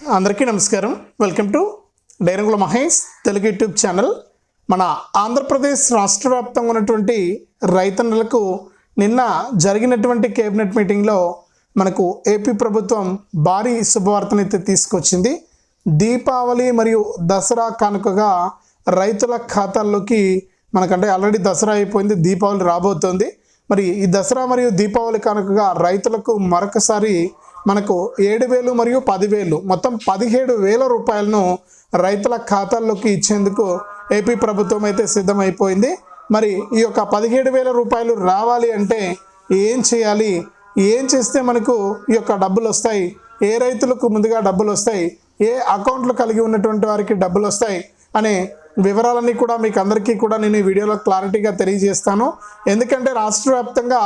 అందరికీ నమస్కారం. Welcome to Dairangula Mahesh Telugu YouTube channel. మన ఆంధ్రప్రదేశ్ రాష్ట్ర వ్యాప్తంగా ఉన్నటువంటి రైతన్నలకు నిన్న జరిగినటువంటి కేబినెట్ మీటింగ్లో మనకు ఏపీ ప్రభుత్వం భారీ శుభవార్తనైతే తీసుకొచ్చింది. దీపావళి మరియు దసరా కానుకగా రైతుల ఖాతాల్లోకి మనకంటే ఆల్రెడీ దసరా అయిపోయింది దీపావళి రాబోతోంది. మరి ఈ దసరా మరియు దీపావళి కానుకగా రైతులకు మరొకసారి మనకు ఏడు వేలు మరియు పదివేలు మొత్తం పదిహేడు వేల రూపాయలను రైతుల ఖాతాల్లోకి ఇచ్చేందుకు ఏపీ ప్రభుత్వం అయితే సిద్ధమైపోయింది. మరి ఈ యొక్క పదిహేడు వేల రూపాయలు రావాలి అంటే ఏం చేయాలి? ఏం చేస్తే మనకు ఈ యొక్క డబ్బులు వస్తాయి? ఏ రైతులకు ముందుగా డబ్బులు వస్తాయి? ఏ అకౌంట్లు కలిగి ఉన్నటువంటి వారికి డబ్బులు వస్తాయి? అనే వివరాలన్నీ కూడా మీకు అందరికీ కూడా నేను ఈ వీడియోలో క్లారిటీగా తెలియజేస్తాను. ఎందుకంటే రాష్ట్ర వ్యాప్తంగా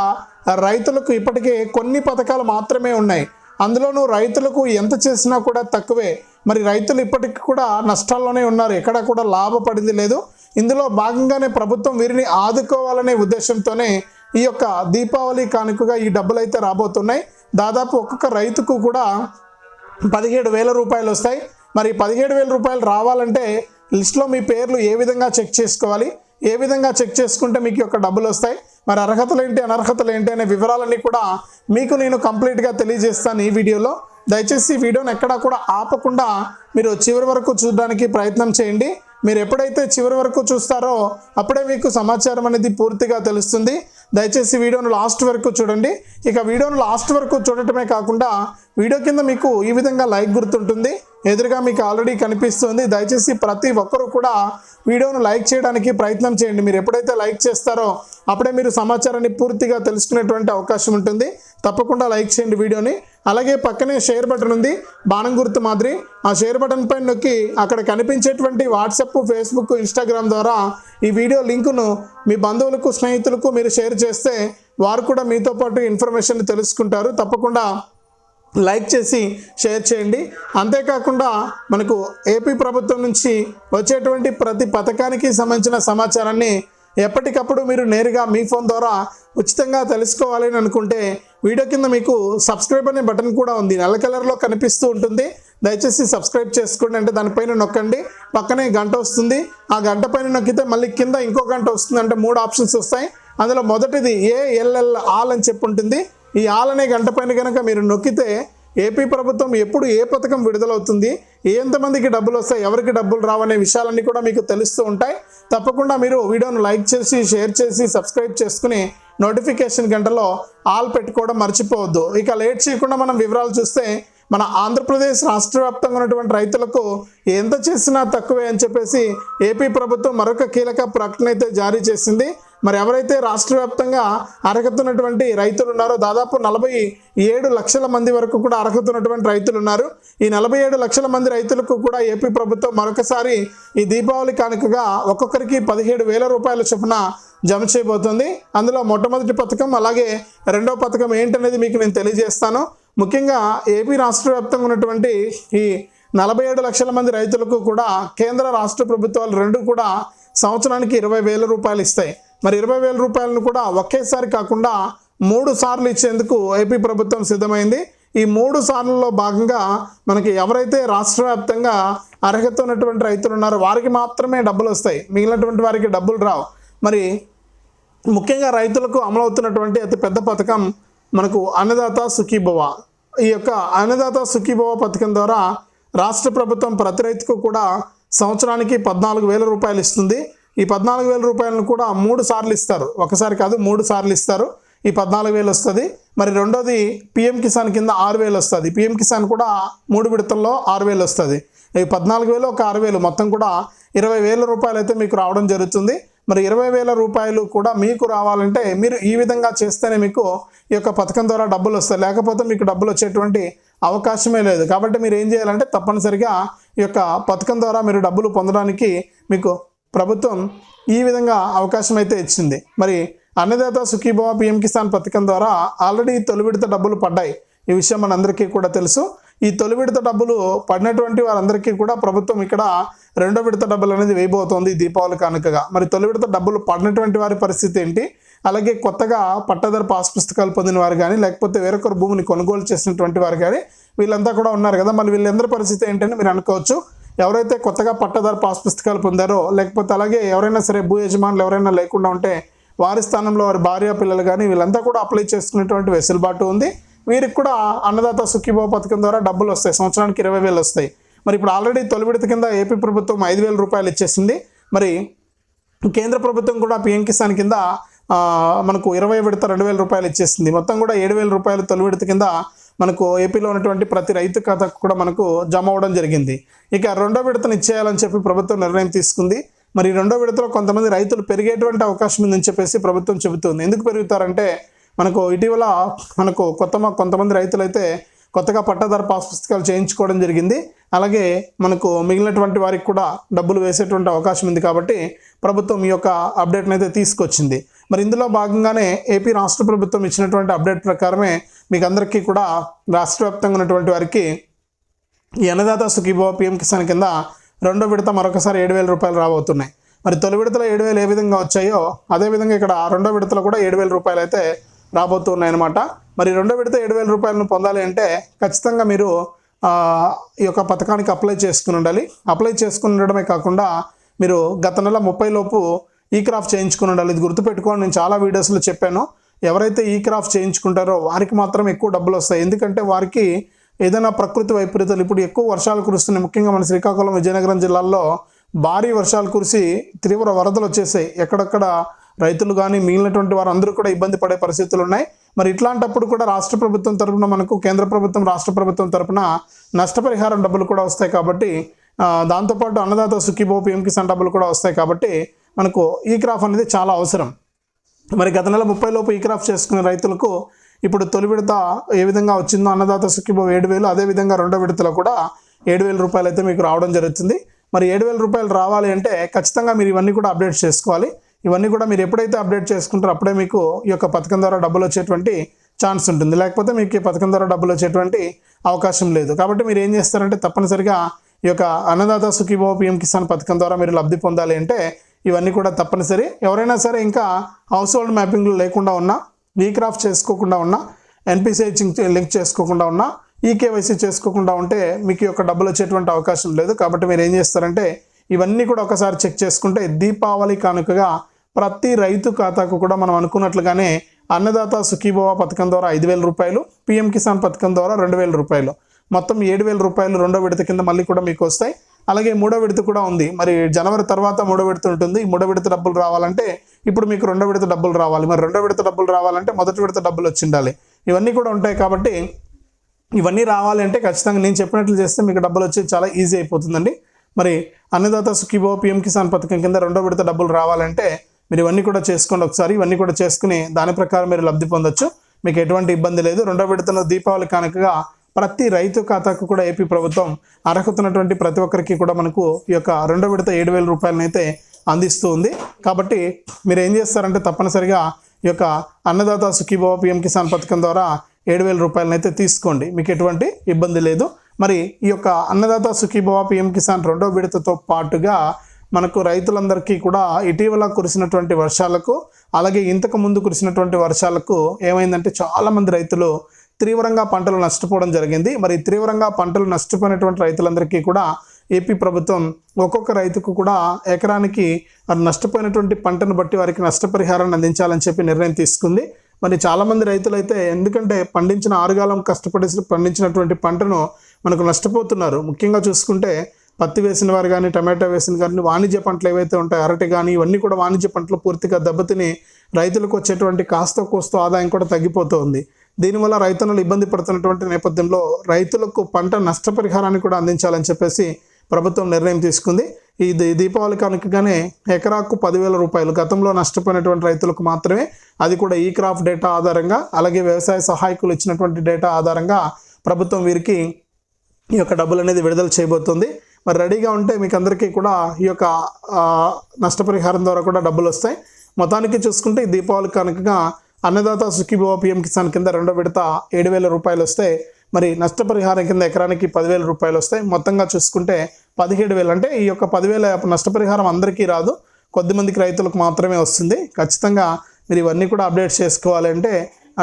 రైతులకు ఇప్పటికే కొన్ని పథకాలు మాత్రమే ఉన్నాయి. అందులోనూ రైతులకు ఎంత చేసినా కూడా తక్కువే. మరి రైతులు ఇప్పటికి కూడా నష్టాల్లోనే ఉన్నారు. ఎక్కడ కూడా లాభపడింది లేదు. ఇందులో భాగంగానే ప్రభుత్వం వీరిని ఆదుకోవాలనే ఉద్దేశంతోనే ఈ యొక్క దీపావళి కానుకగా ఈ డబ్బులు అయితే రాబోతున్నాయి. దాదాపు ఒక్కొక్క రైతుకు కూడా పదిహేడు వేల రూపాయలు వస్తాయి. మరి పదిహేడు వేల రూపాయలు రావాలంటే లిస్ట్లో మీ పేర్లు ఏ విధంగా చెక్ చేసుకోవాలి? ఏ విధంగా చెక్ చేసుకుంటే మీకు యొక్క డబ్బులు వస్తాయి? మరి అర్హతలు ఏంటి అనర్హతలు ఏంటి అనే వివరాలన్నీ కూడా మీకు నేను కంప్లీట్గా తెలియజేస్తాను ఈ వీడియోలో. దయచేసి ఈ వీడియోని ఎక్కడా కూడా ఆపకుండా మీరు చివరి వరకు చూడడానికి ప్రయత్నం చేయండి. మీరు ఎప్పుడైతే చివరి వరకు చూస్తారో అప్పుడే మీకు సమాచారం అనేది పూర్తిగా తెలుస్తుంది. దయచేసి వీడియోను లాస్ట్ వరకు చూడండి. ఇక వీడియోను లాస్ట్ వరకు చూడటమే కాకుండా వీడియో కింద మీకు ఈ విధంగా లైక్ గుర్తుంటుంది. ఎదురుగా మీకు ఆల్రెడీ కనిపిస్తుంది. దయచేసి ప్రతి ఒక్కరూ కూడా వీడియోను లైక్ చేయడానికి ప్రయత్నం చేయండి. మీరు ఎప్పుడైతే లైక్ చేస్తారో అప్పుడే మీరు సమాచారాన్ని పూర్తిగా తెలుసుకునేటువంటి అవకాశం ఉంటుంది. తప్పకుండా లైక్ చేయండి వీడియోని. అలాగే పక్కనే షేర్ బటన్ ఉంది. బాణం గుర్తు మాదిరి. ఆ షేర్ బటన్ పైన నొక్కి అక్కడ కనిపించేటువంటి వాట్సాప్ ఫేస్బుక్ ఇన్స్టాగ్రామ్ ద్వారా ఈ వీడియో లింకును మీ బంధువులకు స్నేహితులకు మీరు షేర్ చేస్తే వారు కూడా మీతో పాటు ఇన్ఫర్మేషన్ తెలుసుకుంటారు. తప్పకుండా లైక్ చేసి షేర్ చేయండి. అంతేకాకుండా మనకు ఏపీ ప్రభుత్వం నుంచి వచ్చేటువంటి ప్రతి పథకానికి సంబంధించిన సమాచారాన్ని ఎప్పటికప్పుడు మీరు నేరుగా మీ ఫోన్ ద్వారా ఉచితంగా తెలుసుకోవాలని అనుకుంటే వీడియో కింద మీకు సబ్స్క్రైబ్ అనే బటన్ కూడా ఉంది. నల్ల కలర్లో కనిపిస్తూ ఉంటుంది. దయచేసి సబ్స్క్రైబ్ చేసుకోండి. అంటే దానిపైన నొక్కండి. పక్కనే గంట వస్తుంది. ఆ గంట పైన నొక్కితే మళ్ళీ కింద ఇంకో గంట వస్తుంది. అంటే మూడు ఆప్షన్స్ వస్తాయి. అందులో మొదటిది ఏఎల్ఎల్ ఆల్ అని చెప్పి ఉంటుంది. ఈ ఆల్ అనే గంట పైన కనుక మీరు నొక్కితే ఏపీ ప్రభుత్వం ఎప్పుడు ఏ పథకం విడుదలవుతుంది? ఎంతమందికి డబ్బులు వస్తాయి? ఎవరికి డబ్బులు రావనే విషయాలన్నీ కూడా మీకు తెలుస్తూ ఉంటాయి. తప్పకుండా మీరు వీడియోను లైక్ చేసి షేర్ చేసి సబ్స్క్రైబ్ చేసుకుని నోటిఫికేషన్ గంటలో ఆల్ పెట్టుకోవడం మర్చిపోవద్దు. ఇక లేట్ చేయకుండా మనం వివరాలు చూస్తే మన ఆంధ్రప్రదేశ్ రాష్ట్ర వ్యాప్తంగా ఉన్నటువంటి రైతులకు ఎంత చేసినా తక్కువే అని చెప్పేసి ఏపీ ప్రభుత్వం మరొక కీలక ప్రకటన అయితే జారీ చేసింది. మరి ఎవరైతే రాష్ట్ర వ్యాప్తంగా అర్హత ఉన్నటువంటి రైతులు ఉన్నారో దాదాపు నలభై ఏడు లక్షల మంది వరకు కూడా అర్హత ఉన్నటువంటి రైతులు ఉన్నారు. ఈ నలభై ఏడు లక్షల మంది రైతులకు కూడా ఏపీ ప్రభుత్వం మరొకసారి ఈ దీపావళి కానుకగా ఒక్కొక్కరికి పదిహేడు వేల రూపాయల చొప్పున జమ చేయబోతుంది. అందులో మొట్టమొదటి పథకం అలాగే రెండో పథకం ఏంటనేది మీకు నేను తెలియజేస్తాను. ముఖ్యంగా ఏపీ రాష్ట్ర వ్యాప్తంగా ఉన్నటువంటి ఈ నలభై ఏడు లక్షల మంది రైతులకు కూడా కేంద్ర రాష్ట్ర ప్రభుత్వాలు రెండు కూడా సంవత్సరానికి ఇరవై వేల రూపాయలు ఇస్తాయి. మరి ఇరవై వేల రూపాయలను కూడా ఒకేసారి కాకుండా మూడు సార్లు ఇచ్చేందుకు ఏపీ ప్రభుత్వం సిద్ధమైంది. ఈ మూడు సార్లలో భాగంగా మనకి ఎవరైతే రాష్ట్ర వ్యాప్తంగా అర్హత ఉన్నటువంటి రైతులు ఉన్నారో వారికి మాత్రమే డబ్బులు వస్తాయి. మిగిలినటువంటి వారికి డబ్బులు రావు. మరి ముఖ్యంగా రైతులకు అమలవుతున్నటువంటి అతి పెద్ద పథకం మనకు అన్నదాత సుఖీభవ ఈ యొక్క అన్నదాత సుఖీభవ పథకం ద్వారా రాష్ట్ర ప్రభుత్వం ప్రతి రైతుకు కూడా సంవత్సరానికి పద్నాలుగు వేల రూపాయలు ఇస్తుంది. ఈ పద్నాలుగు వేల రూపాయలను కూడా మూడు సార్లు ఇస్తారు. ఒకసారి కాదు మూడు సార్లు ఇస్తారు. ఈ పద్నాలుగు వేలు వస్తుంది. మరి రెండోది పిఎం కిసాన్ కింద ఆరు వేలు వస్తుంది. పిఎం కిసాన్ కూడా మూడు విడతల్లో ఆరు వేలు వస్తుంది. ఈ పద్నాలుగు వేలు ఒక ఆరు వేలు. మొత్తం కూడా ఇరవై వేల రూపాయలు అయితే మీకు రావడం జరుగుతుంది. మరి ఇరవై వేల రూపాయలు కూడా మీకు రావాలంటే మీరు ఈ విధంగా చేస్తేనే మీకు ఈ యొక్క పథకం ద్వారా డబ్బులు వస్తాయి. లేకపోతే మీకు డబ్బులు వచ్చేటువంటి అవకాశమే లేదు. కాబట్టి మీరు ఏం చేయాలంటే తప్పనిసరిగా ఈ యొక్క పథకం ద్వారా మీరు డబ్బులు పొందడానికి మీకు ప్రభుత్వం ఈ విధంగా అవకాశం అయితే ఇచ్చింది. మరి అన్నదాత సుఖీభవ పిఎం కిసాన్ పథకం ద్వారా ఆల్రెడీ తొలి విడత డబ్బులు పడ్డాయి. ఈ విషయం మనందరికీ కూడా తెలుసు. ఈ తొలి విడత డబ్బులు పడినటువంటి వారందరికీ కూడా ప్రభుత్వం ఇక్కడ రెండో విడత డబ్బులు అనేది వేయబోతోంది దీపావళి కానుకగా. మరి తొలి విడత డబ్బులు పడినటువంటి వారి పరిస్థితి ఏంటి? అలాగే కొత్తగా పట్టదర పాస్ పుస్తకాలు పొందిన వారు కానీ లేకపోతే వేరొకరు భూమిని కొనుగోలు చేసినటువంటి వారు కానీ వీళ్ళంతా కూడా ఉన్నారు కదా. మరి వీళ్ళందరి పరిస్థితి ఏంటని మీరు అనుకోవచ్చు. ఎవరైతే కొత్తగా పట్టదారు పాస్ పుస్తకాలు పొందారో లేకపోతే అలాగే ఎవరైనా సరే భూ యజమానులు ఎవరైనా లేకుండా ఉంటే వారి స్థానంలో వారి భార్య పిల్లలు కానీ వీళ్ళంతా కూడా అప్లై చేసుకునేటువంటి వెసులుబాటు ఉంది. వీరికి కూడా అన్నదాత సుఖీభావ పథకం ద్వారా డబ్బులు వస్తాయి. సంవత్సరానికి ఇరవై వేలు వస్తాయి. మరి ఇప్పుడు ఆల్రెడీ తొలి విడత కింద ఏపీ ప్రభుత్వం ఐదు వేల రూపాయలు ఇచ్చేసింది. మరి కేంద్ర ప్రభుత్వం కూడా పిఎం కిసాన్ కింద మనకు ఇరవై విడత రెండు వేల రూపాయలు ఇచ్చేసింది. మొత్తం కూడా ఏడు వేల రూపాయలు తొలి విడత కింద మనకు ఏపీలో ఉన్నటువంటి ప్రతి రైతు ఖాతాకు కూడా మనకు జమ అవ్వడం జరిగింది. ఇక రెండో విడతను ఇచ్చేయాలని చెప్పి ప్రభుత్వం నిర్ణయం తీసుకుంది. మరి రెండో విడతలో కొంతమంది రైతులు పెరిగేటువంటి అవకాశం ఉందని చెప్పేసి ప్రభుత్వం చెబుతుంది. ఎందుకు పెరుగుతారంటే మనకు ఇటీవల మనకు కొత్త కొంతమంది రైతులైతే కొత్తగా పట్టాదారు పాస్ పుస్తకాలు చేయించుకోవడం జరిగింది. అలాగే మనకు మిగిలినటువంటి వారికి కూడా డబ్బులు వేసేటువంటి అవకాశం ఉంది కాబట్టి ప్రభుత్వం ఈ యొక్క అప్డేట్ని అయితే తీసుకొచ్చింది. మరి ఇందులో భాగంగానే ఏపీ రాష్ట్ర ప్రభుత్వం ఇచ్చినటువంటి అప్డేట్ ప్రకారమే మీకు అందరికీ కూడా రాష్ట్ర వ్యాప్తంగా ఉన్నటువంటి వారికి ఈ అన్నదాత సుఖీభవ పిఎం కిసాన్ కింద రెండో విడత మరొకసారి ఏడు వేల రూపాయలు రాబోతున్నాయి. మరి తొలి విడతలో ఏడు వేలు ఏ విధంగా వచ్చాయో అదేవిధంగా ఇక్కడ రెండో విడతలో కూడా ఏడు వేల రూపాయలు అయితే రాబోతున్నాయి అనమాట మరి రెండో విడత ఏడు వేల రూపాయలను పొందాలి అంటే ఖచ్చితంగా మీరు ఈ యొక్క పథకానికి అప్లై చేసుకుని ఉండాలి. అప్లై చేసుకుని ఉండడమే కాకుండా మీరు గత నెల ముప్పై లోపు ఈ క్రాఫ్ట్ చేయించుకుని ఉండాలి ఇది గుర్తుపెట్టుకోండి. నేను చాలా వీడియోస్లో చెప్పాను. ఎవరైతే ఈ క్రాఫ్ట్ చేయించుకుంటారో వారికి మాత్రం ఎక్కువ డబ్బులు వస్తాయి. ఎందుకంటే వారికి ఏదైనా ప్రకృతి వైపరీతాలు ఇప్పుడు ఎక్కువ వర్షాలు కురుస్తున్నాయి. ముఖ్యంగా మన శ్రీకాకుళం విజయనగరం జిల్లాల్లో భారీ వర్షాలు కురిసి తీవ్ర వరదలు వచ్చేసాయి. ఎక్కడెక్కడ రైతులు కానీ మిగిలినటువంటి వారు అందరూ కూడా ఇబ్బంది పడే పరిస్థితులు ఉన్నాయి. మరి ఇట్లాంటప్పుడు కూడా రాష్ట్ర ప్రభుత్వం తరఫున మనకు కేంద్ర ప్రభుత్వం రాష్ట్ర ప్రభుత్వం తరఫున నష్టపరిహారం డబ్బులు కూడా వస్తాయి కాబట్టి దాంతోపాటు అన్నదాత సుఖీభో పిఎం కిసాన్ డబ్బులు కూడా వస్తాయి కాబట్టి మనకు ఈ క్రాప్ అనేది చాలా అవసరం. మరి గత నెల ముప్పై లోపు ఈ క్రాఫ్ట్ చేసుకునే రైతులకు ఇప్పుడు తొలి విడత ఏ విధంగా వచ్చిందో అన్నదాత సుఖీభో ఏడు వేలు అదేవిధంగా రెండో విడతలో కూడా ఏడు వేల రూపాయలు అయితే మీకు రావడం జరుగుతుంది. మరి ఏడు వేల రూపాయలు రావాలి అంటే ఖచ్చితంగా మీరు ఇవన్నీ కూడా అప్డేట్ చేసుకోవాలి. ఇవన్నీ కూడా మీరు ఎప్పుడైతే అప్డేట్ చేసుకుంటారో అప్పుడే మీకు ఈ యొక్క పథకం ద్వారా డబ్బులు వచ్చేటువంటి ఛాన్స్ ఉంటుంది. లేకపోతే మీకు ఈ పథకం ద్వారా డబ్బులు వచ్చేటువంటి అవకాశం లేదు. కాబట్టి మీరు ఏం చేస్తారంటే తప్పనిసరిగా ఈ యొక్క అన్నదాత సుఖీభో పిఎం కిసాన్ పథకం ద్వారా మీరు లబ్ధి పొందాలి అంటే ఇవన్నీ కూడా తప్పనిసరి. ఎవరైనా సరే ఇంకా హౌస్ హోల్డ్ మ్యాపింగ్లు లేకుండా ఉన్నా ఈ క్రాఫ్ట్ చేసుకోకుండా ఉన్నా ఎన్పిసిఐ లింక్ చేసుకోకుండా ఉన్నా ఈ కేవైసీ చేసుకోకుండా ఉంటే మీకు యొక్క డబ్బులు వచ్చేటువంటి అవకాశం లేదు. కాబట్టి మీరు ఏం చేస్తారంటే ఇవన్నీ కూడా ఒకసారి చెక్ చేసుకుంటే దీపావళి కానుకగా ప్రతి రైతు ఖాతాకు కూడా మనం అనుకున్నట్లుగానే అన్నదాత సుఖీభవ పథకం ద్వారా ఐదు వేల రూపాయలు పిఎం కిసాన్ పథకం ద్వారా రెండు వేల రూపాయలు. మొత్తం ఏడు వేల రూపాయలు రెండో విడత కింద మళ్ళీ కూడా మీకు వస్తాయి. అలాగే మూడో విడత కూడా ఉంది. మరి జనవరి తర్వాత మూడో విడత ఉంటుంది. ఈ మూడో విడత డబ్బులు రావాలంటే ఇప్పుడు మీకు రెండో విడత డబ్బులు రావాలి. మరి రెండో విడత డబ్బులు రావాలంటే మొదటి విడత డబ్బులు వచ్చి ఉండాలి. ఇవన్నీ కూడా ఉంటాయి కాబట్టి ఇవన్నీ రావాలి అంటే ఖచ్చితంగా నేను చెప్పినట్లు చేస్తే మీకు డబ్బులు వచ్చి చాలా ఈజీ అయిపోతుందండి. మరి అన్నదాత సుఖీభో పిఎం కిసాన్ పథకం కింద రెండో విడత డబ్బులు రావాలంటే మీరు ఇవన్నీ కూడా చేసుకోండి ఒకసారి. ఇవన్నీ కూడా చేసుకుని దాని ప్రకారం మీరు లబ్ధి పొందొచ్చు. మీకు ఎటువంటి ఇబ్బంది లేదు. రెండో విడతలో దీపావళి కనుకగా ప్రతి రైతు ఖాతాకు కూడా ఏపీ ప్రభుత్వం అర్హతున్నటువంటి ప్రతి ఒక్కరికి కూడా మనకు ఈ యొక్క రెండో విడత ఏడు వేల రూపాయలనైతే అందిస్తూ ఉంది. కాబట్టి మీరు ఏం చేస్తారంటే తప్పనిసరిగా ఈ యొక్క అన్నదాత సుఖీభవ పిఎం కిసాన్ పథకం ద్వారా ఏడు వేల రూపాయలనైతే తీసుకోండి. మీకు ఎటువంటి ఇబ్బంది లేదు. మరి ఈ యొక్క అన్నదాత సుఖీభవ పిఎం కిసాన్ రెండో విడతతో పాటుగా మనకు రైతులందరికీ కూడా ఇటీవల కురిసినటువంటి వర్షాలకు అలాగే ఇంతకు ముందు కురిసినటువంటి వర్షాలకు ఏమైందంటే చాలామంది రైతులు తీవ్రంగా పంటలు నష్టపోవడం జరిగింది. మరి తీవ్రంగా పంటలు నష్టపోయినటువంటి రైతులందరికీ కూడా ఏపీ ప్రభుత్వం ఒక్కొక్క రైతుకు కూడా ఎకరానికి నష్టపోయినటువంటి పంటను బట్టి వారికి నష్టపరిహారాన్ని అందించాలని చెప్పి నిర్ణయం తీసుకుంది. మరి చాలామంది రైతులు అయితే ఎందుకంటే పండించిన ఆరుగాలం కష్టపడి పండించినటువంటి పంటను మనకు నష్టపోతున్నారు. ముఖ్యంగా చూసుకుంటే పత్తి వేసిన వారు కానీ టమాటా వేసిన కానీ వాణిజ్య పంటలు ఏవైతే ఉంటాయో అరటి కానీ ఇవన్నీ కూడా వాణిజ్య పంటలు పూర్తిగా దెబ్బతిని రైతులకు వచ్చేటువంటి కాస్త కోస్తో ఆదాయం కూడా తగ్గిపోతుంది. దీనివల్ల రైతన్నలు ఇబ్బంది పడుతున్నటువంటి నేపథ్యంలో రైతులకు పంట నష్టపరిహారాన్ని కూడా అందించాలని చెప్పేసి ప్రభుత్వం నిర్ణయం తీసుకుంది. ఈ దీపావళి కనుకగానే ఎకరాకు పదివేల రూపాయలు గతంలో నష్టపోయినటువంటి రైతులకు మాత్రమే అది కూడా ఈ క్రాప్ డేటా ఆధారంగా అలాగే వ్యవసాయ సహాయకులు ఇచ్చినటువంటి డేటా ఆధారంగా ప్రభుత్వం వీరికి ఈ యొక్క డబ్బులు అనేది విడుదల చేయబోతుంది. మరి రెడీగా ఉంటే మీకు అందరికీ కూడా ఈ యొక్క నష్టపరిహారం ద్వారా కూడా డబ్బులు వస్తాయి. మొత్తానికి చూసుకుంటే ఈ దీపావళి కనుకగా అన్నదాత సుఖీభవ పిఎం కిసాన్ కింద రెండో విడత ఏడు వేల రూపాయలు వస్తే మరి నష్టపరిహారం కింద ఎకరానికి పదివేల రూపాయలు వస్తాయి మొత్తంగా చూసుకుంటే పదిహేడు వేలు. అంటే ఈ యొక్క పదివేల నష్టపరిహారం అందరికీ రాదు కొద్దిమందికి రైతులకు మాత్రమే వస్తుంది. ఖచ్చితంగా మీరు ఇవన్నీ కూడా అప్డేట్ చేసుకోవాలంటే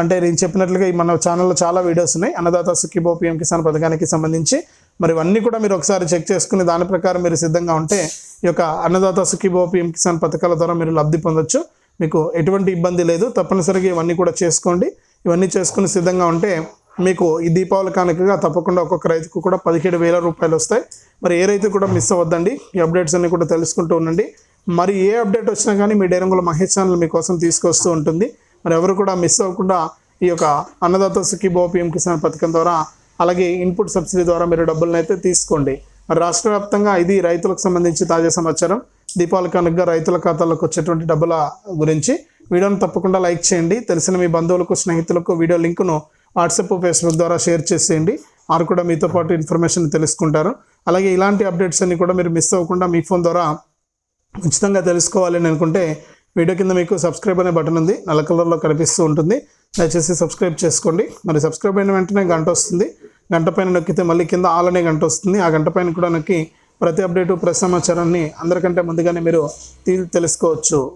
అంటే నేను చెప్పినట్లుగా ఈ మన ఛానల్లో చాలా వీడియోస్ ఉన్నాయి. అన్నదాత సుఖీబో పిఎం కిసాన్ పథకానికి సంబంధించి మరి ఇవన్నీ కూడా మీరు ఒకసారి చెక్ చేసుకుని దాని ప్రకారం మీరు సిద్ధంగా ఉంటే ఈ యొక్క అన్నదాత సుఖీభో పిఎం కిసాన్ పథకాల ద్వారా మీరు లబ్ధి పొందొచ్చు. మీకు ఎటువంటి ఇబ్బంది లేదు. తప్పనిసరిగా ఇవన్నీ కూడా చేసుకోండి. ఇవన్నీ చేసుకుని సిద్ధంగా ఉంటే మీకు ఈ దీపావళి కానుకగా తప్పకుండా ఒక్కొక్క రైతుకు కూడా పదిహేడు వేల రూపాయలు వస్తాయి. మరి ఏ రైతు కూడా మిస్ అవ్వద్దండి. ఈ అప్డేట్స్ అన్ని కూడా తెలుసుకుంటూ ఉండండి. మరి ఏ అప్డేట్ వచ్చినా కానీ మీ డైరంగుల మహేష్ ఛానల్ మీకోసం తీసుకొస్తూ ఉంటుంది. మరి ఎవరు కూడా మిస్ అవ్వకుండా ఈ యొక్క అన్నదాత సుఖీభావ పిఎం కిసాన్ పథకం ద్వారా అలాగే ఇన్పుట్ సబ్సిడీ ద్వారా మీరు డబ్బులను అయితే తీసుకోండి. మరి రాష్ట్ర వ్యాప్తంగా ఇది రైతులకు సంబంధించి తాజా సమాచారం. దీపాల కనుక రైతుల ఖాతాలకు వచ్చేటువంటి డబ్బుల గురించి వీడియోను తప్పకుండా లైక్ చేయండి. తెలిసిన మీ బంధువులకు స్నేహితులకు వీడియో లింకును వాట్సాప్ ఫేస్బుక్ ద్వారా షేర్ చేసేయండి. వారు కూడా మీతో పాటు ఇన్ఫర్మేషన్ తెలుసుకుంటారు. అలాగే ఇలాంటి అప్డేట్స్ అన్ని కూడా మీరు మిస్ అవ్వకుండా మీ ఫోన్ ద్వారా ఉచితంగా తెలుసుకోవాలని అనుకుంటే వీడియో కింద మీకు సబ్స్క్రైబ్ అనే బటన్ ఉంది. నల్ల కలర్లో కనిపిస్తూ ఉంటుంది. దయచేసి సబ్స్క్రైబ్ చేసుకోండి. మరి సబ్స్క్రైబ్ అయిన వెంటనే గంట వస్తుంది. గంట పైన నొక్కితే మళ్ళీ కింద ఆల్ అనే గంట వస్తుంది. ఆ గంట పైన కూడా నొక్కి ప్రతి అప్డేటు ప్రతి సమాచారాన్ని అందరికంటే ముందుగానే మీరు తీ- తెలుసుకోవచ్చు.